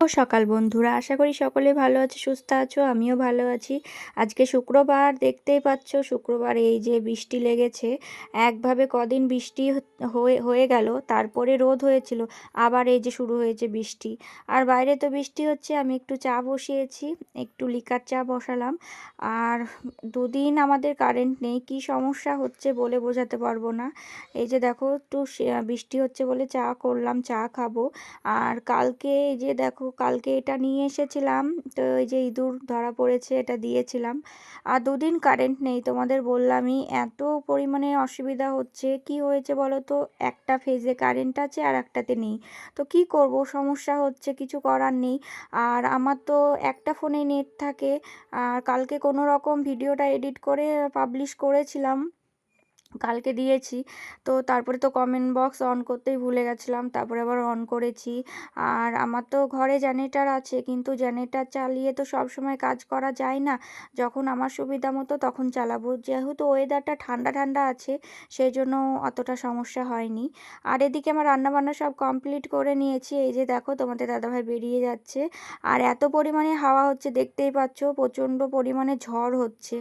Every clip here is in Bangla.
সকাল, বন্ধুরা। আশা করি সকলে ভালো আছে, সুস্থ আছো, আমিও ভালো আছি। আজকে শুক্রবার, দেখতেই পাচ্ছ, শুক্রবার এই যে বৃষ্টি লেগেছে। একভাবে কদিন বৃষ্টি হয়ে হয়ে গেল, তারপরে রোদ হয়েছিল, আবার এই যে শুরু হয়েছে বৃষ্টি। আর বাইরে তো বৃষ্টি হচ্ছে, আমি একটু চা বসিয়েছি, একটু লিকার চা বসালাম। আর দুদিন আমাদের কারেন্ট নেই, কি সমস্যা হচ্ছে বলে বোঝাতে পারব না। এই যে দেখো, একটু বৃষ্টি হচ্ছে বলে চা করলাম, চা খাব। আর কালকে এই যে দেখো কালকে এটা নিয়ে এসেছিলাম। তো এই যে ইঁদুর ধরা পড়েছে, এটা দিয়েছিলাম। আর দুদিন কারেন্ট নেই, তোমাদের বললামই। এত পরিমাণে অসুবিধা হচ্ছে, কি হয়েছে বলো তো? একটা ফেজে কারেন্ট আছে আর একটাতে নেই। তো কি করব? সমস্যা হচ্ছে, কিছু করার নেই। আর আমার তো একটা ফোনে নেট থাকে। আর কালকে কোনো রকম ভিডিওটা এডিট করে পাবলিশ করেছিলাম। কালকে দিয়েছি। তো তারপরে তো কমেন্ট বক্স অন করতেই ভুলে গেছিলাম, তারপরে আবার অন করেছি। আর আমার তো ঘরে জেনারেটার আছে, কিন্তু জেনারেটার চালিয়ে তো সব সময় কাজ করা যায় না। যখন আমার সুবিধা মতো তখন চালাবো। যেহেতু ওয়েদারটা ঠান্ডা ঠান্ডা আছে সেই জন্য অতটা সমস্যা হয়নি। আর এদিকে আমার রান্নাবান্না সব কমপ্লিট করে নিয়েছি। এই যে দেখো, তোমাদের দাদাভাই বেরিয়ে যাচ্ছে। আর এত পরিমাণে হাওয়া হচ্ছে, দেখতেই পাচ্ছ, প্রচণ্ড পরিমাণে ঝড় হচ্ছে।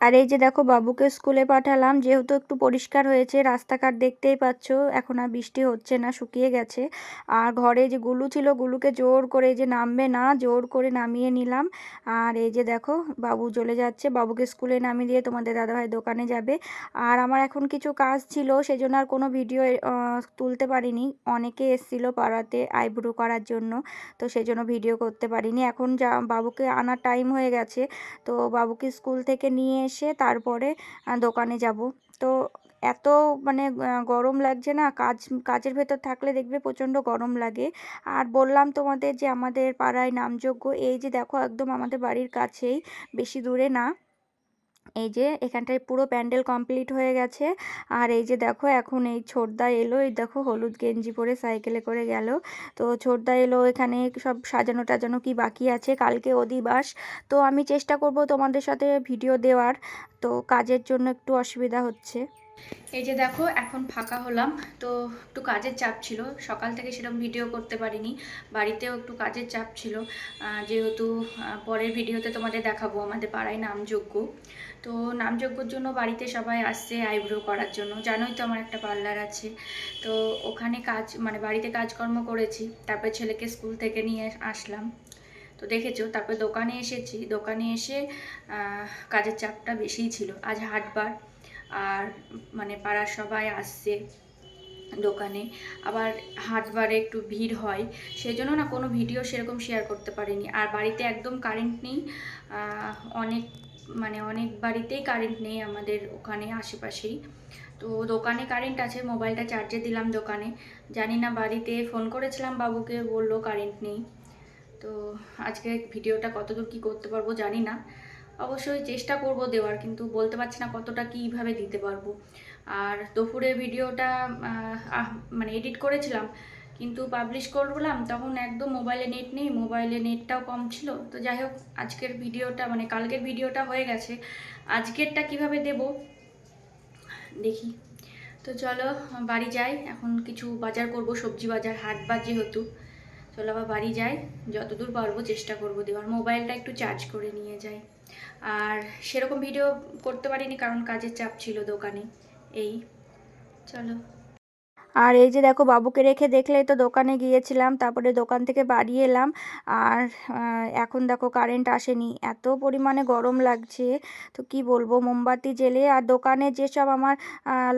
আর এই যে দেখো বাবুকে স্কুলে পাঠালাম, যেহেতু একটু পরিষ্কার হয়েছে, রাস্তাঘাট দেখতেই পাচ্ছ, এখন আর বৃষ্টি হচ্ছে না, শুকিয়ে গেছে। আর ঘরে যে গুলু ছিল, গুলুকে জোর করে যে নামবে না, জোর করে নামিয়ে নিলাম। আর এই যে দেখো, বাবু চলে যাচ্ছে, বাবুকে স্কুলে নামিয়ে দিয়ে তোমাদের দাদাভাই দোকানে যাবে। আর আমার এখন কিছু কাজ ছিল, সেজন্য আর কোনো ভিডিও তুলতে পারিনি। অনেকে এসছিল পাড়াতে আইব্রো করার জন্য, তো সেজন্য ভিডিও করতে পারিনি। এখন যা, বাবুকে আনার টাইম হয়ে গেছে, তো বাবুকে স্কুল থেকে নিয়ে এসে তারপরে দোকানে যাব। তো এত মানে গরম লাগছে না? কাজ, কাজের ভেতর থাকলে দেখবে প্রচণ্ড গরম লাগে। আর বললাম তোমাদের যে আমাদের পাড়ায় নামযোগ্য এই যে দেখো একদম আমাদের বাড়ির কাছেই, বেশি দূরে না। এই যে এখানটায় পুরো প্যান্ডেল কমপ্লিট হয়ে গেছে। আর এই যে দেখো এখন এই ছোটদা এলো, এই দেখো হলুদ গেঞ্জি পরে সাইকেলে করে গেল। তো ছোটদা এলো, এখানে সব সাজানো টাজানো কি বাকি আছে? কালকে অধিবাস। তো আমি চেষ্টা করব তোমাদের সাথে ভিডিও দেওয়ার। তো কাজের জন্য একটু অসুবিধা হচ্ছে। এই যে দেখো, এখন ফাঁকা হলাম। তো একটু কাজের চাপ ছিল। সকাল থেকে সেরকম ভিডিও করতে পারিনি। বাড়িতেও একটু কাজের চাপ ছিল। যেহেতু পরের ভিডিওতে তোমাদের দেখাবো আমাদের পাড়ায় নামযোগ্য তো নামযজ্ঞর জন্য বাড়িতে সবাই আসছে আইব্রো করার জন্য। জানোই তো আমার একটা পার্লার আছে। তো ওখানে কাজ মানে বাড়িতে কাজকর্ম করেছি। তারপর ছেলেকে স্কুল থেকে নিয়ে আসলাম। তো দেখেছ, তারপর দোকানে এসেছি। দোকানে এসে কাজের চাপটা বেশিই ছিল। আজ হাটবার। আর মানে পাড়ার সবাই আসছে দোকানে। আবার হাটবারে একটু ভিড় হয় সেই জন্য না কোনো ভিডিও সেরকম শেয়ার করতে পারিনি। আর বাড়িতে একদম কারেন্ট নেই অনেক মানে অনেক বাড়িতেই কারেন্ট নেই আমাদের ওখানে আশেপাশেই। তো দোকানে কারেন্ট আছে, মোবাইলটা চার্জে দিলাম দোকানে। জানি না বাড়িতে ফোন করেছিলাম বাবুকে, বলল কারেন্ট নেই। তো আজকে ভিডিওটা কতদূর কি করতে পারব জানি না। অবশ্যই চেষ্টা করব দেওয়ার, কিন্তু বলতে পারছি না কতটা কীভাবে দিতে পারব। আর দুপুরে ভিডিওটা মানে এডিট করেছিলাম, কিন্তু পাবলিশ করলাম, তখন একদম মোবাইলে নেট নেই মোবাইলে নেটটাও কম ছিল। তো যাই হোক, আজকের ভিডিওটা মানে কালকের ভিডিওটা হয়ে গেছে। আজকেরটা কীভাবে দেব? দেখি। তো চলো, বাড়ি যাই, এখন কিছু বাজার করব, সবজি বাজার, হাট বাজ যেহেতু। চলো আবার বাড়ি যাই। যতদূর পারব চেষ্টা করব দেওয়ার। মোবাইলটা একটু চার্জ করে নিয়ে যাই। আর সেরকম ভিডিও করতে পারিনি কারণ কাজের চাপ ছিল দোকানে। এই, চলো। আর এই যে দেখো বাবুকে রেখে দেখলেই তো দোকানে গিয়েছিলাম, তারপরে দোকান থেকে বাড়ি এলাম। আর এখন দেখো কারেন্ট আসেনি, এত পরিমাণে গরম লাগছে। তো কি বলব, মোমবাতি জেলে আর দোকানে যেসব আমার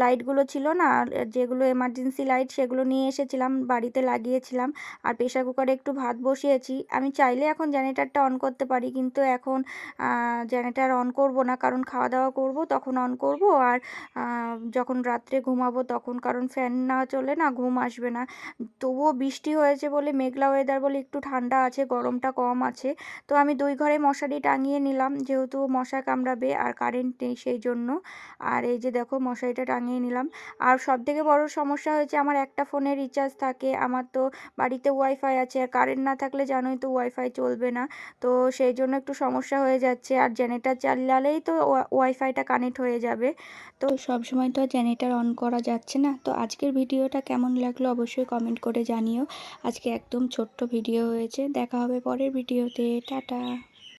লাইটগুলো ছিল না, যেগুলো এমার্জেন্সি লাইট সেগুলো নিয়ে এসেছিলাম, বাড়িতে লাগিয়েছিলাম। আর প্রেশার কুকারে একটু ভাত বসিয়েছি। আমি চাইলে এখন জেনারেটারটা অন করতে পারি, কিন্তু এখন জেনারেটার অন করব না। কারণ খাওয়া দাওয়া করব, তখন অন করব। আর যখন রাত্রে ঘুমাবো তখন, কারণ ফ্যান না চলে না, ঘুম আসবে না। তবুও বৃষ্টি হয়েছে বলে, মেঘলা ওয়েদার বলে একটু ঠান্ডা আছে, গরমটা কম আছে। তো আমি দুই ঘরে মশারি টাঙিয়ে নিলাম, যেহেতু মশা কামড়াবে আর কারেন্ট নেই সেই জন্য। আর এই যে দেখো, মশারিটা টাঙিয়ে নিলাম। আর সব থেকে বড় সমস্যা হয়েছে, আমার একটা ফোনে রিচার্জ থাকে, আমার তো বাড়িতে ওয়াইফাই আছে, আর কারেন্ট না থাকলে জানোই তো ওয়াইফাই চলবে না। তো সেই জন্য একটু সমস্যা হয়ে যাচ্ছে, আর জেনারেটার চালালেই তো ওয়াইফাইটা কানেক্ট হয়ে যাবে। তো সব সময় তো জেনারেটার অন করা যাচ্ছে না। তো আজকের ভিডিও ভিডিওটা কেমন লাগল অবশ্যই কমেন্ট করে জানিও। আজকে একদম ছোট্ট ভিডিও হয়েছে। দেখা হবে পরের ভিডিওতে টাটা।